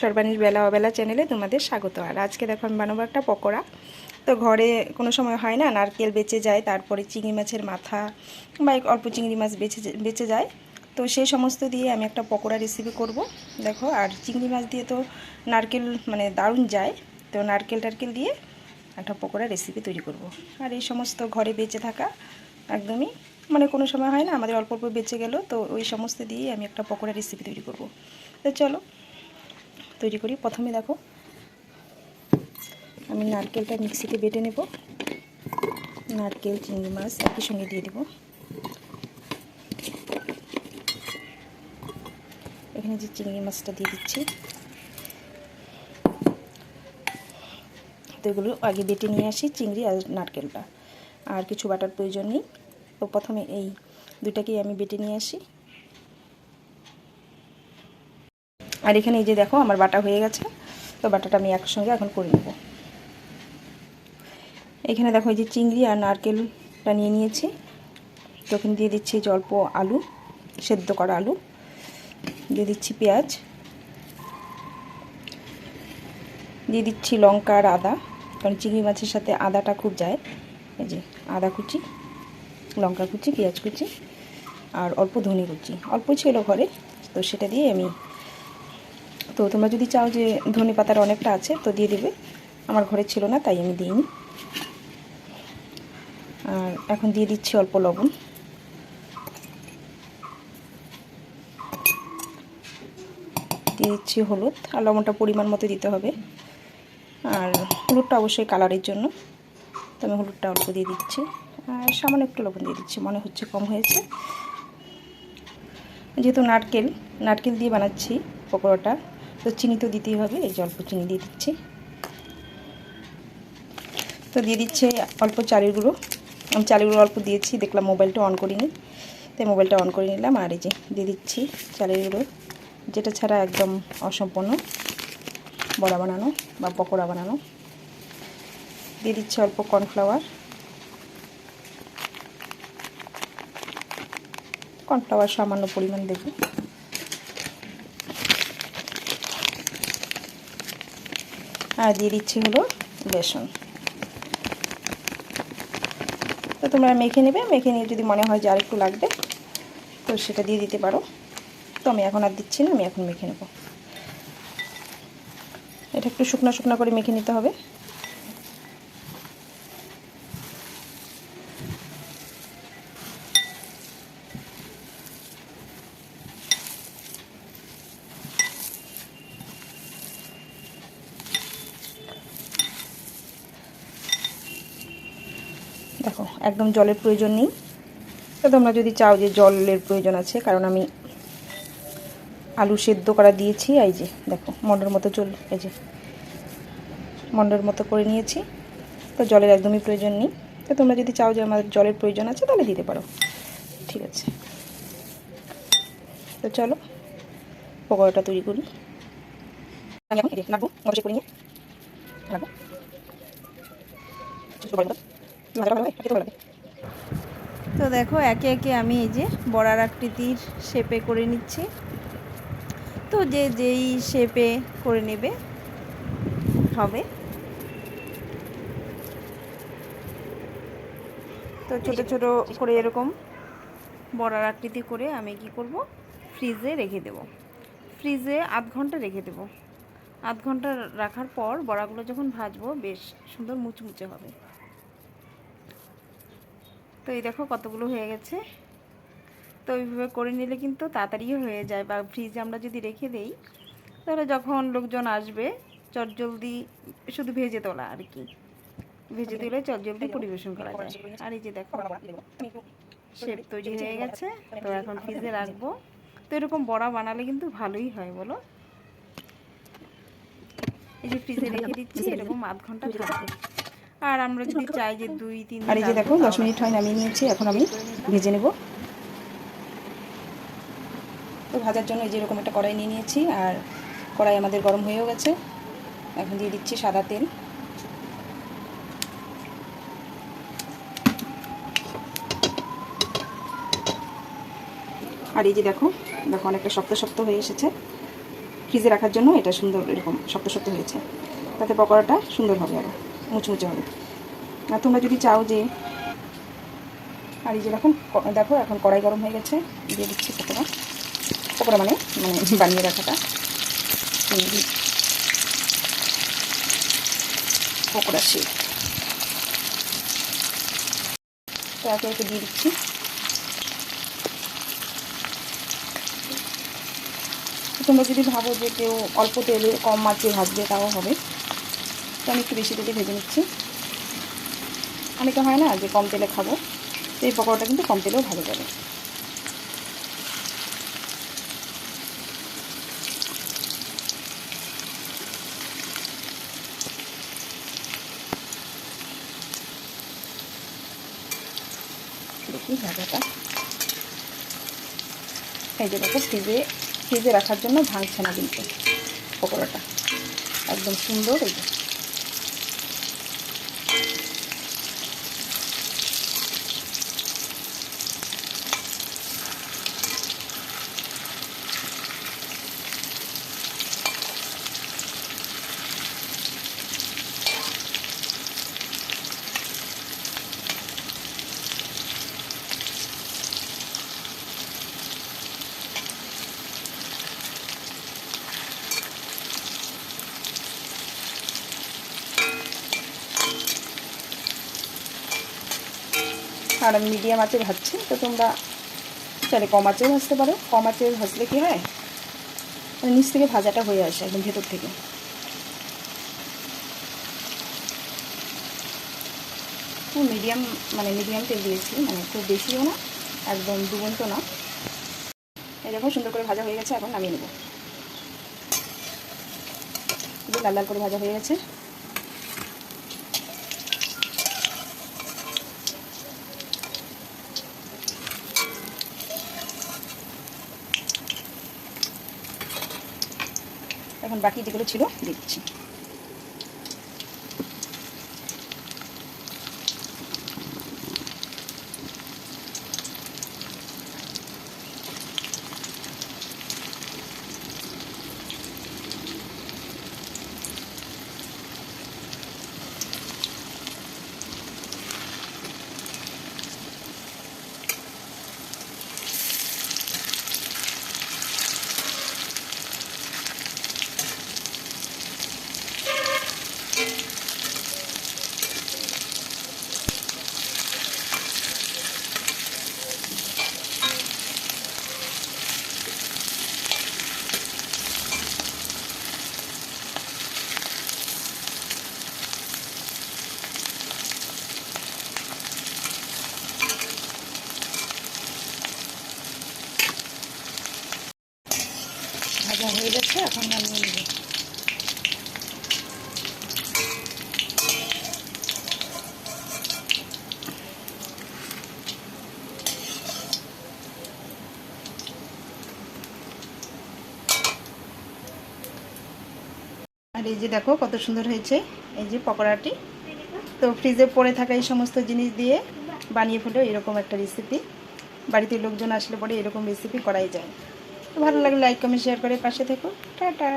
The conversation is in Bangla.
সর্বাণীর বেলা অবেলা চ্যানেলে তোমাদের স্বাগত। আর আজকে দেখো আমি বানাবো একটা পকোড়া। তো ঘরে কোনো সময় হয় না, নারকেল বেঁচে যায়, তারপরে চিংড়ি মাছের মাথা বা অল্প চিংড়ি মাছ বেঁচে বেঁচে যায়। তো সেই সমস্ত দিয়ে আমি একটা পকোড়া রেসিপি করব। দেখো, আর চিংড়ি মাছ দিয়ে তো নারকেল মানে দারুণ যায়। তো নারকেল টারকেল দিয়ে একটা পকোড়া রেসিপি তৈরি করব। আর এই সমস্ত ঘরে বেঁচে থাকা একদমই মানে কোনো সময় হয় না, আমাদের অল্প অল্প বেঁচে গেল, তো ওই সমস্ত দিয়ে আমি একটা পকোড়া রেসিপি তৈরি করব। তো চলো তৈরি করি। প্রথমে দেখো, আমি নারকেলটা মিক্সিতে বেটে নেব। নারকেল, চিংড়ি মাছ একই সঙ্গে দিয়ে দেব। এখানে যে চিংড়ি মাছটা দিয়ে দিচ্ছি, তো এগুলো আগে বেটে নিয়ে আসি চিংড়ি আর নারকেলটা। আর কিছু বাটার প্রয়োজন নেই। তো প্রথমে এই দুটাকেই আমি বেটে নিয়ে আসি। আর এখানে এই যে দেখো, আমার বাটা হয়ে গেছে। তো বাটাটা আমি একসঙ্গে এখন করে নেব। এখানে দেখো এই যে চিংড়ি আর নারকেলটা নিয়ে নিয়েছি। তো ওখানে দিয়ে দিচ্ছি অল্প আলু, সেদ্ধ করা আলু। দিয়ে দিচ্ছি পেঁয়াজ। দিয়ে দিচ্ছি লঙ্কা আর আদা, কারণ চিংড়ি মাছের সাথে আদাটা খুব যায়। এই যে আদা কুচি, লঙ্কা কুচি, পেঁয়াজ কুচি আর অল্প ধনে কুচি। অল্প ছিল ঘরে, তো সেটা দিয়ে আমি তো তোমরা যদি চাও যে ধনে পাতার অনেকটা আছে, তো দিয়ে দেবে। আমার ঘরে ছিল না, তাই আমি দিইনি। আর এখন দিয়ে দিচ্ছি অল্প লবণ। দিয়ে দিচ্ছি হলুদ, আর লবণটা পরিমাণ মতো দিতে হবে। আর হলুদটা অবশ্যই কালারের জন্য। তো আমি হলুদটা অল্প দিয়ে দিচ্ছি। আর সামান্য একটু লবণ দিয়ে দিচ্ছি, মনে হচ্ছে কম হয়েছে। যেহেতু নারকেল নারকেল দিয়ে বানাচ্ছি পকোড়াটা। তো চিনি তো দিতেই হবে, এই যে অল্প চিনি দিয়ে দিচ্ছি। তো দিয়ে দিচ্ছে অল্প চালের গুঁড়ো। আমি চালের গুঁড়ো অল্প দিয়েছি, দেখলাম মোবাইলটা অন করিনি। তাই মোবাইলটা অন করে নিলাম, আর এই যে দিয়ে দিচ্ছি চালের গুঁড়ো, যেটা ছাড়া একদম অসম্পূর্ণ। বড়া বানানো বা পকোড়া বানানো। দিয়ে দিচ্ছি অল্প কর্নফ্লাওয়ার। কর্নফ্লাওয়ার সামান্য পরিমাণ দেবো। আর দিয়ে দিচ্ছি হলো বেসন। তো তোমরা মেখে নেবে, মেখে নিয়ে যদি মনে হয় যে আর একটু লাগবে, তো সেটা দিয়ে দিতে পারো। তো আমি এখন আর দিচ্ছি না, আমি এখন মেখে নেব। এটা একটু শুকনো শুকনো করে মেখে নিতে হবে দেখো একদম জলের প্রয়োজন নেই। তো তোমরা যদি চাও যে জলের প্রয়োজন আছে, কারণ আমি আলু সেদ্ধ করা দিয়েছি, এই যে দেখো, মন্ডর মতো চল, এই যে মন্ডর মতো করে নিয়েছি, তো জলের একদমই প্রয়োজন নেই। তো তোমরা যদি চাও যে আমার জলের প্রয়োজন আছে, তাহলে দিতে পারো। ঠিক আছে। তো চলো, পকোড়াটা তৈরি করি। আমি লাগবো মতো করে নিয়ে লাগবো তো দেখো, একে একে আমি এই যে বড়ার আকৃতির শেপে করে নিচ্ছি। তো যে যেই শেপে করে নেবে, হবে। তো ছোট ছোট করে এরকম বড়ার আকৃতি করে আমি কি করব? ফ্রিজে রেখে দেব। ফ্রিজে আধ ঘণ্টা রেখে দেব। আধ ঘণ্টা রাখার পর বড়াগুলো যখন ভাজবো, বেশ সুন্দর মুচমুচে হবে। তো এই দেখো কতগুলো হয়ে গেছে। তো ওইভাবে করে নিলে কিন্তু তাড়াতাড়িও হয়ে যায় বা ফ্রিজে আমরা যদি রেখে দেই, তাহলে যখন লোকজন আসবে, চটজলদি শুধু ভেজে তোলা আর কি। ভেজে তুলে চটজলদি পরিবেশন করা যায়। আর এই যে দেখো শেপ তৈরি হয়ে গেছে, তো এখন ফ্রিজে রাখব। তো এরকম বড়া বানালে কিন্তু ভালোই হয়, বলো? এই যে ফ্রিজে রেখে দিচ্ছি, এরকম আধ ঘণ্টা থাকবে। আর আমরা যদি চাই যে দুই তিন আর এই যে দেখো দশ মিনিট হয় নামিয়ে নিয়েছি এখন আমি ভেজে নেব। তো ভাজার জন্য এই যে এরকম একটা কড়াই নিয়ে নিয়েছি আর কড়াই আমাদের গরম হয়েও গেছে। এখন দিয়ে দিচ্ছি সাদা তেল। আর এই যে দেখো দেখো অনেকটা শক্ত শক্ত হয়ে এসেছে। ফ্রিজে রাখার জন্য এটা সুন্দর এরকম শক্ত শক্ত হয়েছে। তাতে পকোড়াটা সুন্দর হবে আরও মুচমুচে হবে। আর তোমরা যদি চাও যে, আর এই যে এখন দেখো এখন কড়াই গরম হয়ে গেছে, দিয়ে দিচ্ছি পকোড়া। পকোড়া মানে মানে বানিয়ে রাখাটা। পকোড়া একে দিয়ে দিচ্ছি। তোমরা যদি ভাবো যে কেউ অল্প তেলে কম মাছে ভাজবে, তাও হবে। তো আমি একটু বেশি তেলে ভেজে নিচ্ছি। অনেকে হয় না যে কম তেলে খাব এই পকোড়াটা কিন্তু কম তেলেও ভালো যাবে ভাজাটা এই যে দেখো, ফ্রিজে ফ্রিজে রাখার জন্য ভাঙছে না কিন্তু পকোড়াটা। একদম সুন্দর এই আর আমি মিডিয়াম আঁচে ভাজছি, তো তোমরা চাইলে কম আঁচেও ভাজতে পারো। কম আঁচে ভাজলে কী হয়? মানে নিচ থেকে ভাজাটা হয়ে আসে একদম ভেতর থেকে। মিডিয়াম মানে মিডিয়াম তেল দিয়েছি মানে খুব বেশিও না, একদম দুগুণ তো না। দেখো, সুন্দর করে ভাজা হয়ে গেছে, এখন নামিয়ে নেব। লাল লাল করে ভাজা হয়ে গেছে। এখন বাকি যেগুলো ছিল দিচ্ছি। হয়ে গেছে, এখন নামিয়ে নেব। আর এই যে দেখো কত সুন্দর হয়েছে, এই যে পকোড়াটি। তো ফ্রিজে পড়ে থাকা এই সমস্ত জিনিস দিয়ে বানিয়ে ফেলো এরকম একটা রেসিপি বাড়িতে লোকজন আসলে পরে এরকম রেসিপি করাই যায়। ভালো লাগলে লাইক কমেন্ট শেয়ার করে পাশে থেকো। টাটা।